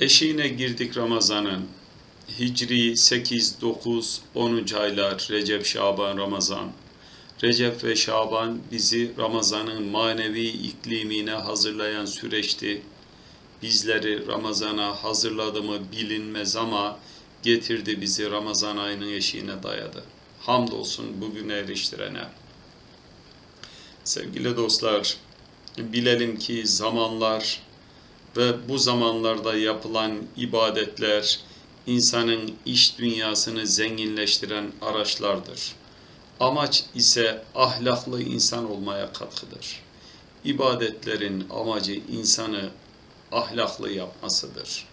Eşiğine girdik Ramazan'ın. Hicri 8, 9, 10. aylar Recep, Şaban, Ramazan. Recep ve Şaban bizi Ramazan'ın manevi iklimine hazırlayan süreçti. Bizleri Ramazan'a hazırladı mı bilinmez ama getirdi bizi Ramazan ayının eşiğine dayadı. Hamdolsun bugüne eriştirene. Sevgili dostlar, bilelim ki zamanlar ve bu zamanlarda yapılan ibadetler insanın iş dünyasını zenginleştiren araçlardır. Amaç ise ahlaklı insan olmaya katkıdır. İbadetlerin amacı insanı ahlaklı yapmasıdır.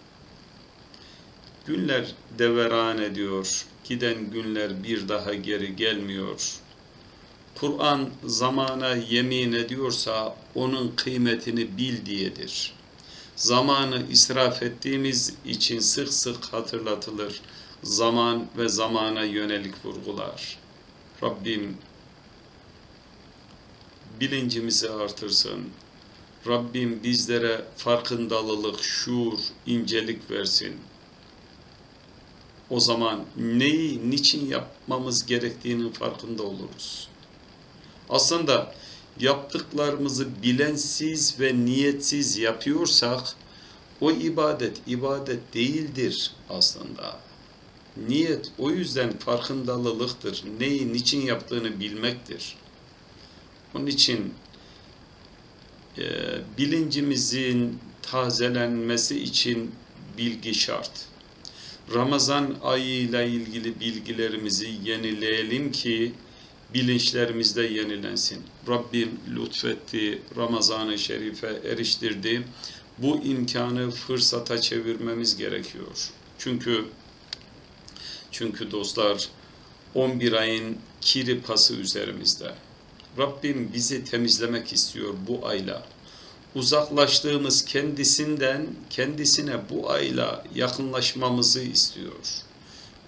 Günler deveran ediyor, giden günler bir daha geri gelmiyor. Kur'an zamana yemin ediyorsa onun kıymetini bil diyedir. Zamanı israf ettiğimiz için sık sık hatırlatılır. Zaman ve zamana yönelik vurgular. Rabbim bilincimizi artırsın. Rabbim bizlere farkındalılık, şuur, incelik versin. O zaman neyi, niçin yapmamız gerektiğinin farkında oluruz. Aslında yaptıklarımızı bilensiz ve niyetsiz yapıyorsak o ibadet ibadet değildir aslında. Niyet o yüzden farkındalılıktır. Neyi, niçin yaptığını bilmektir. Onun için e, bilincimizin tazelenmesi için bilgi şart. Ramazan ayıyla ilgili bilgilerimizi yenileyelim ki bilinçlerimizde yenilensin. Rabbim lütfetti, Ramazan-ı Şerif'e eriştirdi. Bu imkanı fırsata çevirmemiz gerekiyor. Çünkü çünkü dostlar 11 ayın kiri pası üzerimizde. Rabbim bizi temizlemek istiyor bu ayla. Uzaklaştığımız kendisinden kendisine bu ayla yakınlaşmamızı istiyor.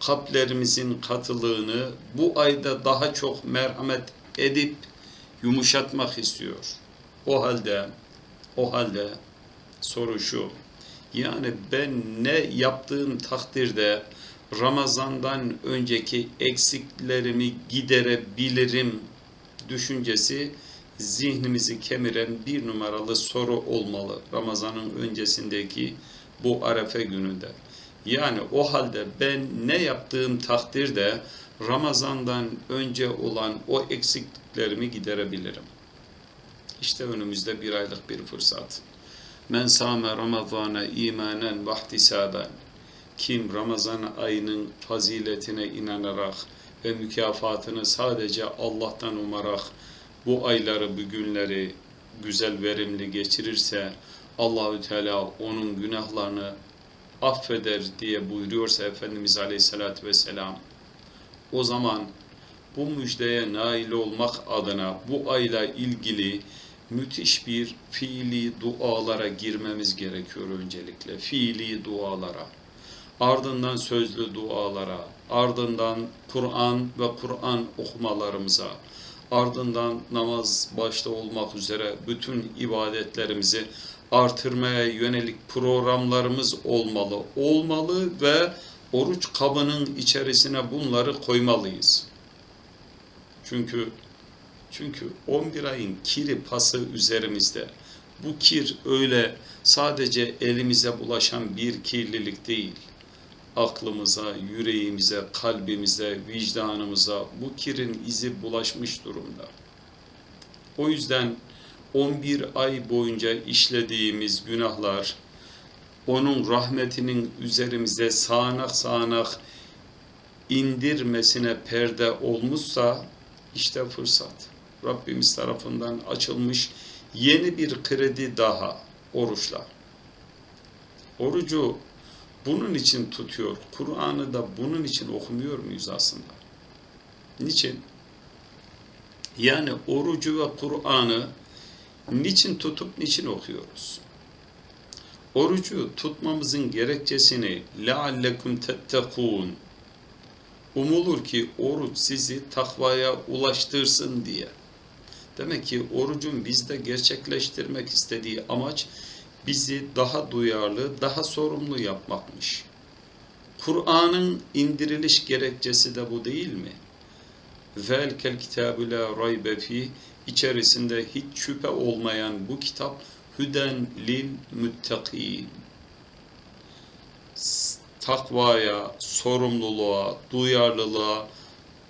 Kalplerimizin katılığını bu ayda daha çok merhamet edip yumuşatmak istiyor. O halde o halde soru şu. Yani ben ne yaptığım takdirde Ramazan'dan önceki eksiklerimi giderebilirim düşüncesi zihnimizi kemiren bir numaralı soru olmalı Ramazan'ın öncesindeki bu arefe gününde. Yani o halde ben ne yaptığım takdirde Ramazan'dan önce olan o eksikliklerimi giderebilirim. İşte önümüzde bir aylık bir fırsat. Men sâme Ramazâne imanen ve ihtisâben. Kim Ramazan ayının faziletine inanarak ve mükafatını sadece Allah'tan umarak bu ayları, bu günleri güzel, verimli geçirirse Allahü Teala onun günahlarını affeder diye buyuruyorsa Efendimiz Aleyhisselatü Vesselam o zaman bu müjdeye nail olmak adına bu ayla ilgili müthiş bir fiili dualara girmemiz gerekiyor öncelikle. Fiili dualara. Ardından sözlü dualara, ardından Kur'an ve Kur'an okumalarımıza, ardından namaz başta olmak üzere bütün ibadetlerimizi artırmaya yönelik programlarımız olmalı. Olmalı ve oruç kabının içerisine bunları koymalıyız. Çünkü çünkü 11 ayın kiri pası üzerimizde. Bu kir öyle sadece elimize bulaşan bir kirlilik değil. Aklımıza, yüreğimize, kalbimize, vicdanımıza bu kirin izi bulaşmış durumda. O yüzden 11 ay boyunca işlediğimiz günahlar onun rahmetinin üzerimize sağanak sağanak indirmesine perde olmuşsa işte fırsat. Rabbimiz tarafından açılmış yeni bir kredi daha oruçla. Orucu bunun için tutuyor. Kur'an'ı da bunun için okumuyor muyuz aslında? Niçin? Yani orucu ve Kur'an'ı niçin tutup niçin okuyoruz? Orucu tutmamızın gerekçesini leallekum tettekûn umulur ki oruç sizi takvaya ulaştırsın diye. Demek ki orucun bizde gerçekleştirmek istediği amaç bizi daha duyarlı, daha sorumlu yapmakmış. Kur'an'ın indiriliş gerekçesi de bu değil mi? Velkel kitabü la raybe fi içerisinde hiç şüphe olmayan bu kitap hüden lil müttakîn. Takvaya, sorumluluğa, duyarlılığa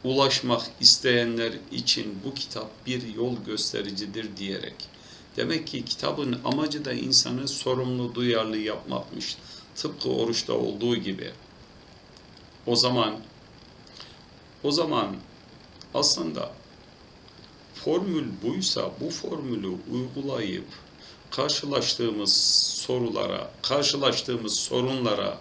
ulaşmak isteyenler için bu kitap bir yol göstericidir diyerek. Demek ki kitabın amacı da insanı sorumlu, duyarlı yapmakmış. Tıpkı oruçta olduğu gibi. O zaman o zaman aslında formül buysa bu formülü uygulayıp karşılaştığımız sorulara, karşılaştığımız sorunlara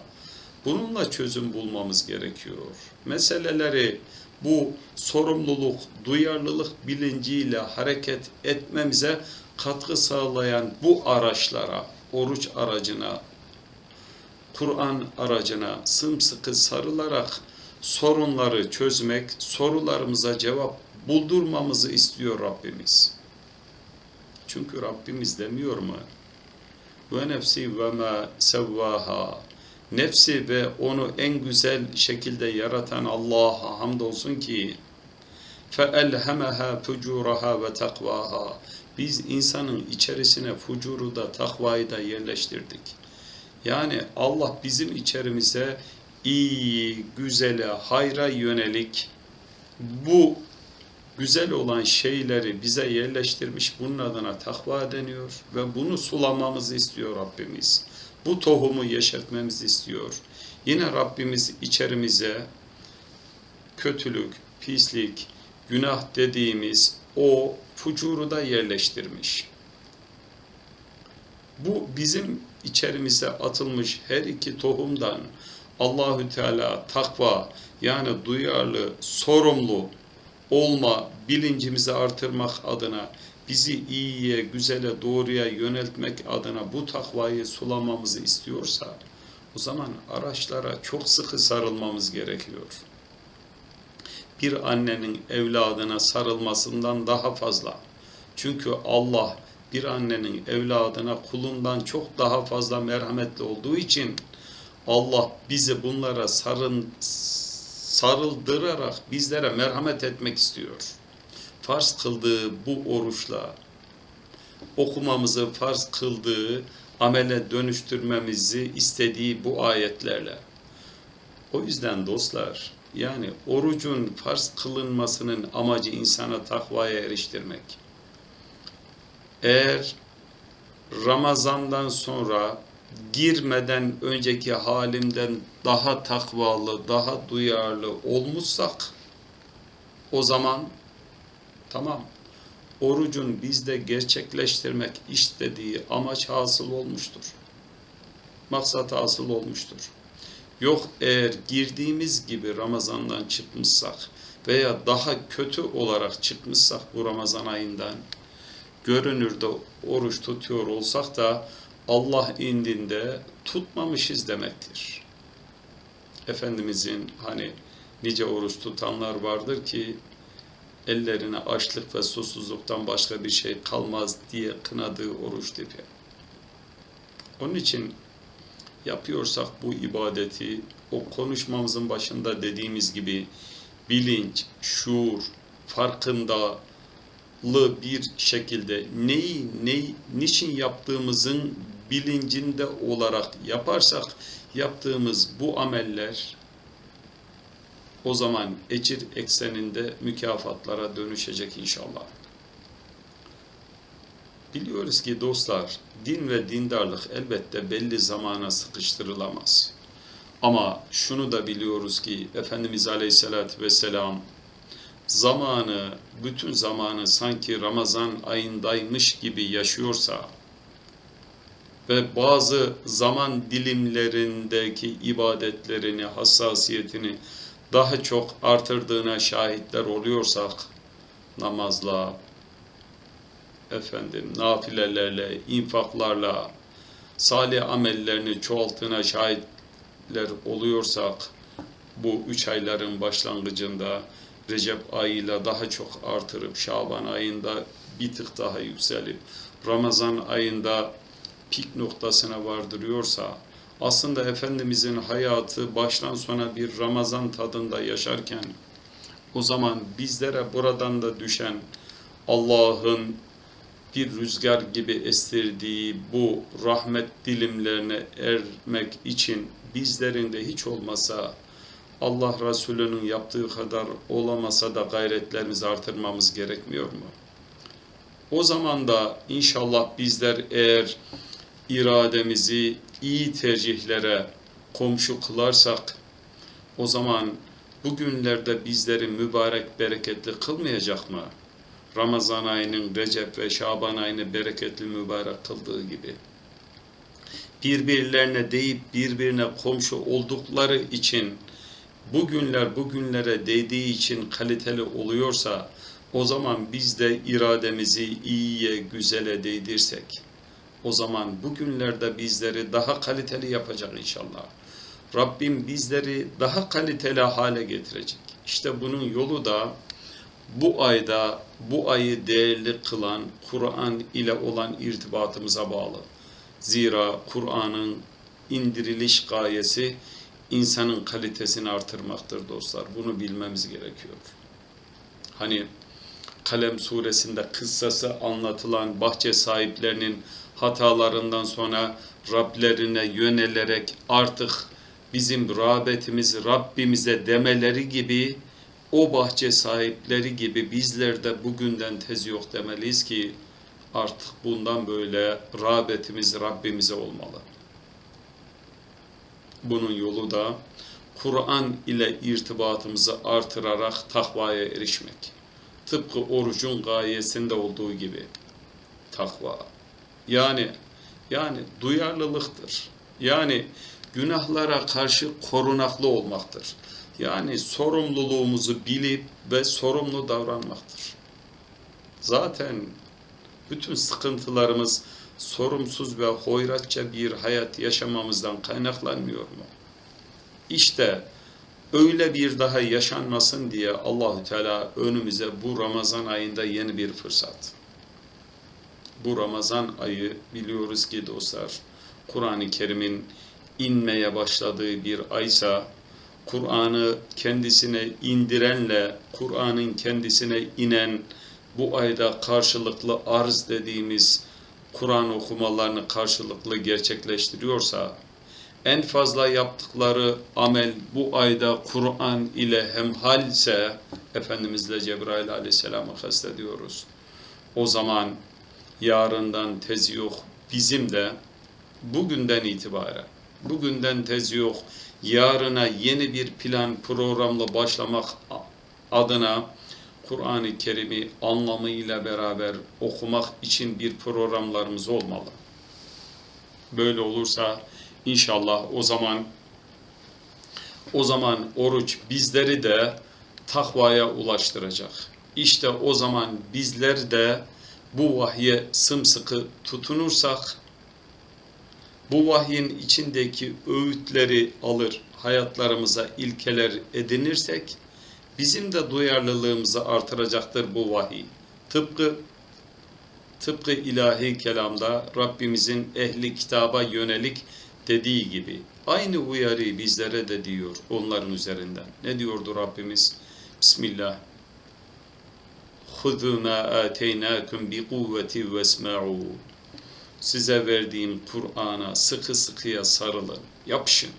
bununla çözüm bulmamız gerekiyor. Meseleleri bu sorumluluk, duyarlılık bilinciyle hareket etmemize katkı sağlayan bu araçlara, oruç aracına, Kur'an aracına sımsıkı sarılarak sorunları çözmek, sorularımıza cevap buldurmamızı istiyor Rabbimiz. Çünkü Rabbimiz demiyor mu? Ve nefsi ve ma sevvaha. Nefsi ve onu en güzel şekilde yaratan Allah'a hamdolsun ki فَاَلْهَمَهَا فُجُورَهَا ve takvaha. Biz insanın içerisine fucuru da takvayı da yerleştirdik. Yani Allah bizim içerimize iyi, güzele, hayra yönelik bu güzel olan şeyleri bize yerleştirmiş. Bunun adına takva deniyor ve bunu sulamamızı istiyor Rabbimiz. Bu tohumu yeşertmemizi istiyor. Yine Rabbimiz içerimize kötülük, pislik, günah dediğimiz o fucuru da yerleştirmiş. Bu bizim içerimize atılmış her iki tohumdan Allahü Teala takva yani duyarlı, sorumlu olma bilincimizi artırmak adına bizi iyiye, güzele, doğruya yöneltmek adına bu takvayı sulamamızı istiyorsa o zaman araçlara çok sıkı sarılmamız gerekiyor. Bir annenin evladına sarılmasından daha fazla. Çünkü Allah bir annenin evladına kulundan çok daha fazla merhametli olduğu için Allah bizi bunlara sarın, sarıldırarak bizlere merhamet etmek istiyor. Farz kıldığı bu oruçla okumamızı farz kıldığı amele dönüştürmemizi istediği bu ayetlerle. O yüzden dostlar yani orucun farz kılınmasının amacı insana takvaya eriştirmek. Eğer Ramazan'dan sonra girmeden önceki halimden daha takvalı, daha duyarlı olmuşsak o zaman tamam orucun bizde gerçekleştirmek istediği amaç hasıl olmuştur. Maksat hasıl olmuştur. Yok eğer girdiğimiz gibi Ramazan'dan çıkmışsak veya daha kötü olarak çıkmışsak bu Ramazan ayından görünürde oruç tutuyor olsak da Allah indinde tutmamışız demektir. Efendimizin hani nice oruç tutanlar vardır ki ellerine açlık ve susuzluktan başka bir şey kalmaz diye kınadığı oruç tipi. Onun için yapıyorsak bu ibadeti o konuşmamızın başında dediğimiz gibi bilinç, şuur, farkındalı bir şekilde neyi, neyi, niçin yaptığımızın bilincinde olarak yaparsak yaptığımız bu ameller o zaman ecir ekseninde mükafatlara dönüşecek inşallah. Biliyoruz ki dostlar, din ve dindarlık elbette belli zamana sıkıştırılamaz. Ama şunu da biliyoruz ki Efendimiz Aleyhisselatü Vesselam zamanı, bütün zamanı sanki Ramazan ayındaymış gibi yaşıyorsa ve bazı zaman dilimlerindeki ibadetlerini, hassasiyetini daha çok artırdığına şahitler oluyorsak namazla, efendim nafilelerle, infaklarla, salih amellerini çoğalttığına şahitler oluyorsak bu üç ayların başlangıcında Recep ayıyla daha çok artırıp Şaban ayında bir tık daha yükselip Ramazan ayında pik noktasına vardırıyorsa, aslında Efendimizin hayatı baştan sona bir Ramazan tadında yaşarken, o zaman bizlere buradan da düşen Allah'ın bir rüzgar gibi estirdiği bu rahmet dilimlerine ermek için bizlerin de hiç olmasa Allah Resulü'nün yaptığı kadar olamasa da gayretlerimizi artırmamız gerekmiyor mu? O zaman da inşallah bizler eğer irademizi iyi tercihlere komşu kılarsak o zaman bugünlerde bizleri mübarek bereketli kılmayacak mı? Ramazan ayının Recep ve Şaban ayını bereketli mübarek kıldığı gibi. Birbirlerine deyip birbirine komşu oldukları için bugünler bugünlere değdiği için kaliteli oluyorsa o zaman biz de irademizi iyiye, güzele değdirsek o zaman bugünlerde bizleri daha kaliteli yapacak inşallah. Rabbim bizleri daha kaliteli hale getirecek. İşte bunun yolu da bu ayda bu ayı değerli kılan Kur'an ile olan irtibatımıza bağlı. Zira Kur'an'ın indiriliş gayesi insanın kalitesini artırmaktır dostlar. Bunu bilmemiz gerekiyor. Hani Kalem suresinde kıssası anlatılan bahçe sahiplerinin hatalarından sonra Rablerine yönelerek artık bizim rağbetimiz Rabbimize demeleri gibi o bahçe sahipleri gibi bizler de bugünden tez yok demeliyiz ki artık bundan böyle rağbetimiz Rabbimize olmalı. Bunun yolu da Kur'an ile irtibatımızı artırarak takvaya erişmek. Tıpkı orucun gayesinde olduğu gibi takva. Yani yani duyarlılıktır. Yani günahlara karşı korunaklı olmaktır. Yani sorumluluğumuzu bilip ve sorumlu davranmaktır. Zaten bütün sıkıntılarımız sorumsuz ve hoyratça bir hayat yaşamamızdan kaynaklanmıyor mu? İşte öyle bir daha yaşanmasın diye Allahü Teala önümüze bu Ramazan ayında yeni bir fırsat. Bu Ramazan ayı biliyoruz ki dostlar Kur'an-ı Kerim'in inmeye başladığı bir aysa Kur'an'ı kendisine indirenle Kur'an'ın kendisine inen bu ayda karşılıklı arz dediğimiz Kur'an okumalarını karşılıklı gerçekleştiriyorsa en fazla yaptıkları amel bu ayda Kur'an ile hemhalse Efendimizle Cebrail aleyhisselamı kastediyoruz. O zaman yarından tezi yok bizim de bugünden itibaren bugünden tezi yok yarına yeni bir plan programla başlamak adına Kur'an-ı Kerim'i anlamıyla beraber okumak için bir programlarımız olmalı. Böyle olursa inşallah o zaman o zaman oruç bizleri de takvaya ulaştıracak. İşte o zaman bizler de bu vahye sımsıkı tutunursak bu vahyin içindeki öğütleri alır, hayatlarımıza ilkeler edinirsek, bizim de duyarlılığımızı artıracaktır bu vahiy. Tıpkı tıpkı ilahi kelamda Rabbimizin ehli kitaba yönelik dediği gibi aynı uyarıyı bizlere de diyor onların üzerinden. Ne diyordu Rabbimiz? Bismillah. خُذُوا مَا آتَيْنَاكُمْ بِقُوَّةِ وَاسْمَعُوا Size verdiğim Kur'an'a sıkı sıkıya sarılın, yapışın.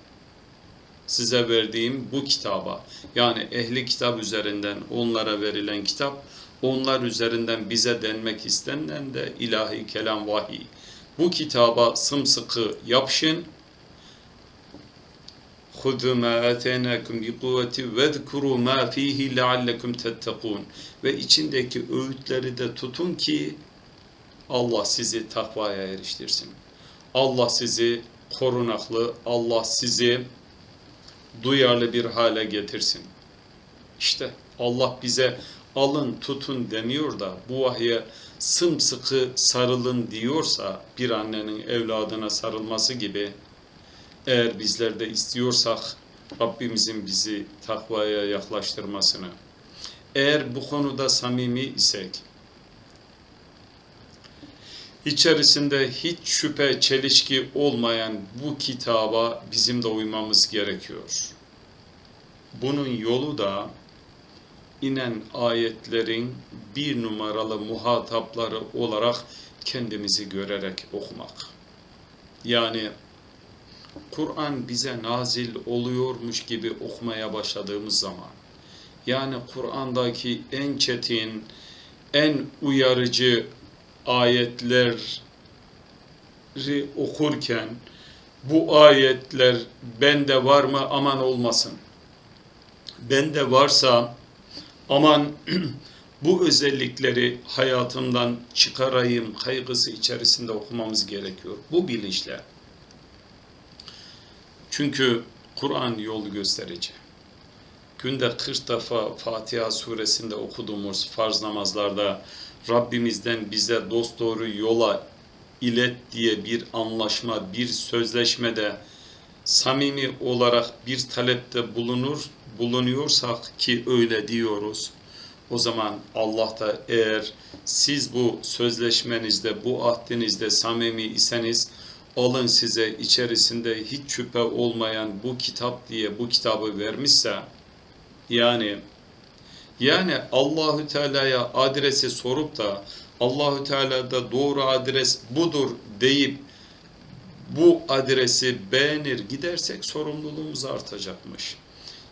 Size verdiğim bu kitaba, yani ehli kitap üzerinden onlara verilen kitap, onlar üzerinden bize denmek istenilen de ilahi kelam vahiy. Bu kitaba sımsıkı yapışın, خُذُوا مَا آتَيْنَاكُمْ بِقُوَّةِ وَذْكُرُوا مَا ف۪يهِ لَعَلَّكُمْ تَتَّقُونَ Ve içindeki öğütleri de tutun ki Allah sizi takvaya eriştirsin. Allah sizi korunaklı, Allah sizi duyarlı bir hale getirsin. İşte Allah bize alın tutun demiyor da bu vahye sımsıkı sarılın diyorsa bir annenin evladına sarılması gibi eğer bizler de istiyorsak Rabbimizin bizi takvaya yaklaştırmasını, eğer bu konuda samimi isek, içerisinde hiç şüphe, çelişki olmayan bu kitaba bizim de uymamız gerekiyor. Bunun yolu da inen ayetlerin bir numaralı muhatapları olarak kendimizi görerek okumak. Yani Kur'an bize nazil oluyormuş gibi okumaya başladığımız zaman, yani Kur'an'daki en çetin, en uyarıcı ayetleri okurken, bu ayetler bende var mı aman olmasın. Bende varsa aman bu özellikleri hayatımdan çıkarayım kaygısı içerisinde okumamız gerekiyor. Bu bilinçle. Çünkü Kur'an yol gösterici. Günde 40 defa Fatiha suresinde okuduğumuz farz namazlarda Rabbimizden bize dosdoğru yola ilet diye bir anlaşma, bir sözleşmede samimi olarak bir talepte bulunur, bulunuyorsak ki öyle diyoruz. O zaman Allah da eğer siz bu sözleşmenizde, bu ahdinizde samimi iseniz alın size içerisinde hiç şüphe olmayan bu kitap diye bu kitabı vermişse yani yani Allahü Teala'ya adresi sorup da Allahü Teala da doğru adres budur deyip bu adresi beğenir gidersek sorumluluğumuz artacakmış.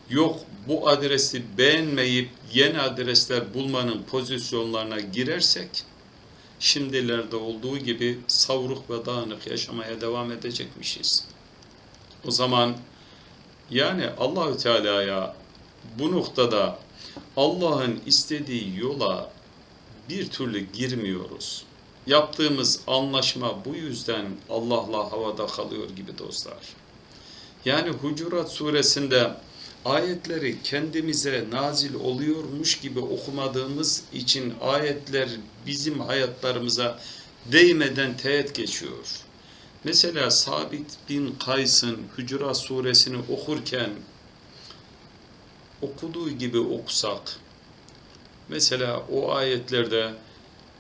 Yok bu adresi beğenmeyip yeni adresler bulmanın pozisyonlarına girersek şimdilerde olduğu gibi savruk ve dağınık yaşamaya devam edecekmişiz. O zaman yani Allahü Teala'ya bu noktada Allah'ın istediği yola bir türlü girmiyoruz. Yaptığımız anlaşma bu yüzden Allah'la havada kalıyor gibi dostlar. Yani Hucurat suresinde ayetleri kendimize nazil oluyormuş gibi okumadığımız için ayetler bizim hayatlarımıza değmeden teğet geçiyor. Mesela Sabit bin Kays'ın Hucurat suresini okurken okuduğu gibi okusak, mesela o ayetlerde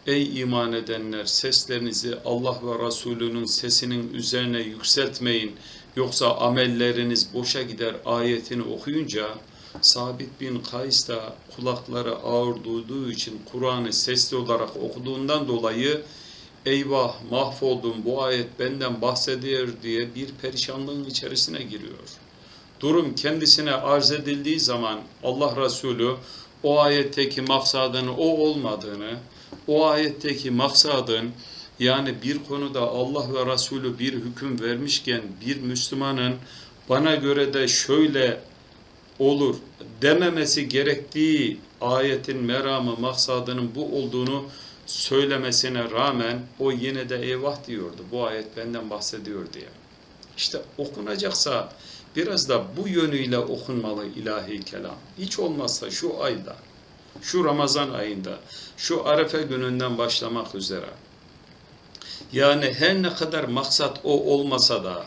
Ey iman edenler seslerinizi Allah ve Resulünün sesinin üzerine yükseltmeyin yoksa amelleriniz boşa gider ayetini okuyunca Sabit bin Kays da kulakları ağır duyduğu için Kur'an'ı sesli olarak okuduğundan dolayı eyvah mahvoldum bu ayet benden bahsediyor diye bir perişanlığın içerisine giriyor. Durum kendisine arz edildiği zaman Allah Resulü o ayetteki maksadının o olmadığını, o ayetteki maksadın yani bir konuda Allah ve Resulü bir hüküm vermişken bir Müslümanın bana göre de şöyle olur dememesi gerektiği ayetin meramı, maksadının bu olduğunu söylemesine rağmen o yine de eyvah diyordu. Bu ayet benden bahsediyor diye. İşte okunacaksa biraz da bu yönüyle okunmalı ilahi kelam. Hiç olmazsa şu ayda, şu Ramazan ayında, şu Arefe gününden başlamak üzere. Yani her ne kadar maksat o olmasa da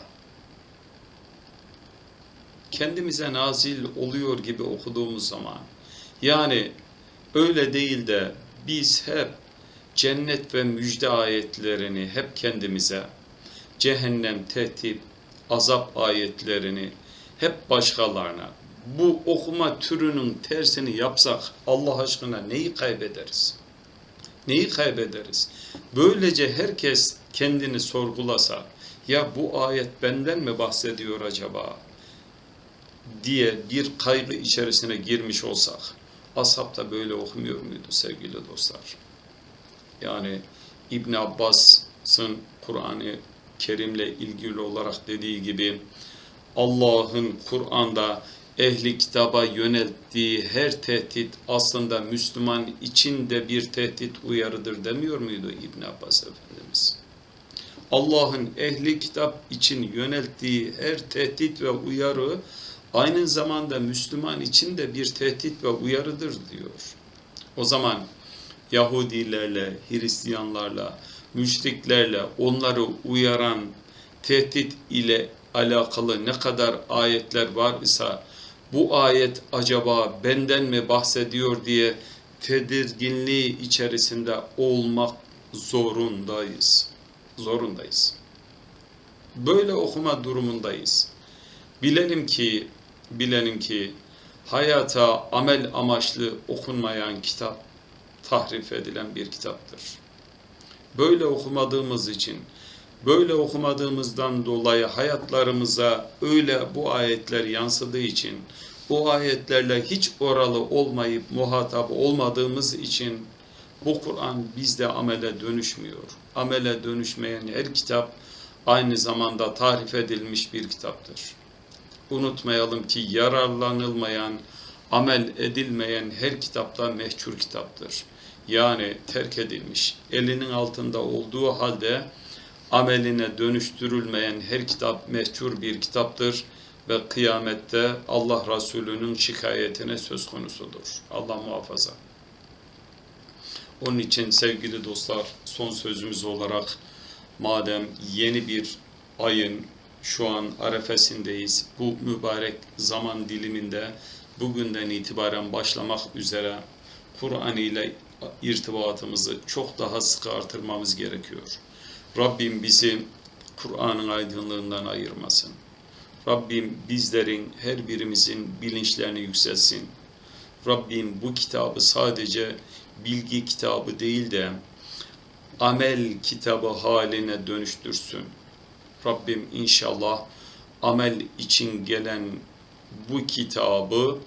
kendimize nazil oluyor gibi okuduğumuz zaman yani öyle değil de biz hep cennet ve müjde ayetlerini hep kendimize cehennem, tehdit, azap ayetlerini hep başkalarına bu okuma türünün tersini yapsak Allah aşkına neyi kaybederiz? Neyi kaybederiz? Böylece herkes kendini sorgulasa ya bu ayet benden mi bahsediyor acaba diye bir kaygı içerisine girmiş olsak ashab da böyle okumuyor muydu sevgili dostlar? Yani İbn Abbas'ın Kur'an-ı Kerim'le ilgili olarak dediği gibi Allah'ın Kur'an'da ehli kitaba yönelttiği her tehdit aslında Müslüman için de bir tehdit uyarıdır demiyor muydu İbn Abbas Efendimiz? Allah'ın ehli kitap için yönelttiği her tehdit ve uyarı aynı zamanda Müslüman için de bir tehdit ve uyarıdır diyor. O zaman Yahudilerle, Hristiyanlarla, müşriklerle onları uyaran tehdit ile alakalı ne kadar ayetler var ise bu ayet acaba benden mi bahsediyor diye tedirginliği içerisinde olmak zorundayız. zorundayız. Böyle okuma durumundayız. Bilelim ki, bilelim ki hayata amel amaçlı okunmayan kitap tahrif edilen bir kitaptır. Böyle okumadığımız için, böyle okumadığımızdan dolayı hayatlarımıza öyle bu ayetler yansıdığı için, bu ayetlerle hiç oralı olmayıp muhatap olmadığımız için bu Kur'an bizde amele dönüşmüyor. Amele dönüşmeyen her kitap aynı zamanda tarif edilmiş bir kitaptır. Unutmayalım ki yararlanılmayan, amel edilmeyen her kitapta mehçur kitaptır. Yani terk edilmiş, elinin altında olduğu halde ameline dönüştürülmeyen her kitap mehçur bir kitaptır ve kıyamette Allah Resulü'nün şikayetine söz konusudur. Allah muhafaza. Onun için sevgili dostlar son sözümüz olarak madem yeni bir ayın şu an arefesindeyiz. Bu mübarek zaman diliminde bugünden itibaren başlamak üzere Kur'an ile irtibatımızı çok daha sıkı artırmamız gerekiyor. Rabbim bizi Kur'an'ın aydınlığından ayırmasın. Rabbim bizlerin her birimizin bilinçlerini yükselsin. Rabbim bu kitabı sadece bilgi kitabı değil de amel kitabı haline dönüştürsün. Rabbim inşallah amel için gelen bu kitabı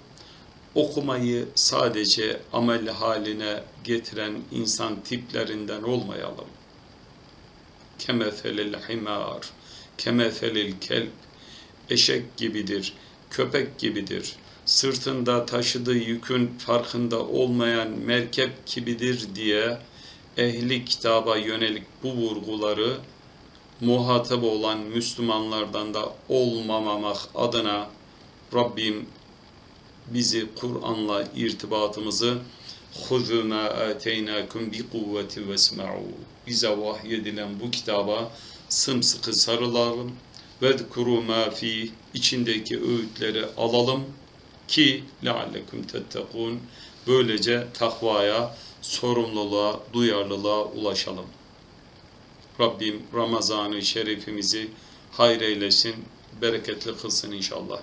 okumayı sadece amel haline getiren insan tiplerinden olmayalım Kemefelil himar, kemefelil kelp, eşek gibidir, köpek gibidir. Sırtında taşıdığı yükün farkında olmayan merkep gibidir diye ehli kitaba yönelik bu vurguları muhatap olan Müslümanlardan da olmamamak adına Rabbim bizi Kur'an'la irtibatımızı خُذُوا مَا آتَيْنَاكُمْ بِقُوَّةِ وَاسْمَعُوا bize vahyedilen bu kitaba sımsıkı sarılalım. Vedkuru ma fi içindeki öğütleri alalım ki leallekum tettekun böylece takvaya, sorumluluğa, duyarlılığa ulaşalım. Rabbim Ramazan-ı Şerifimizi hayreylesin, bereketli kılsın inşallah.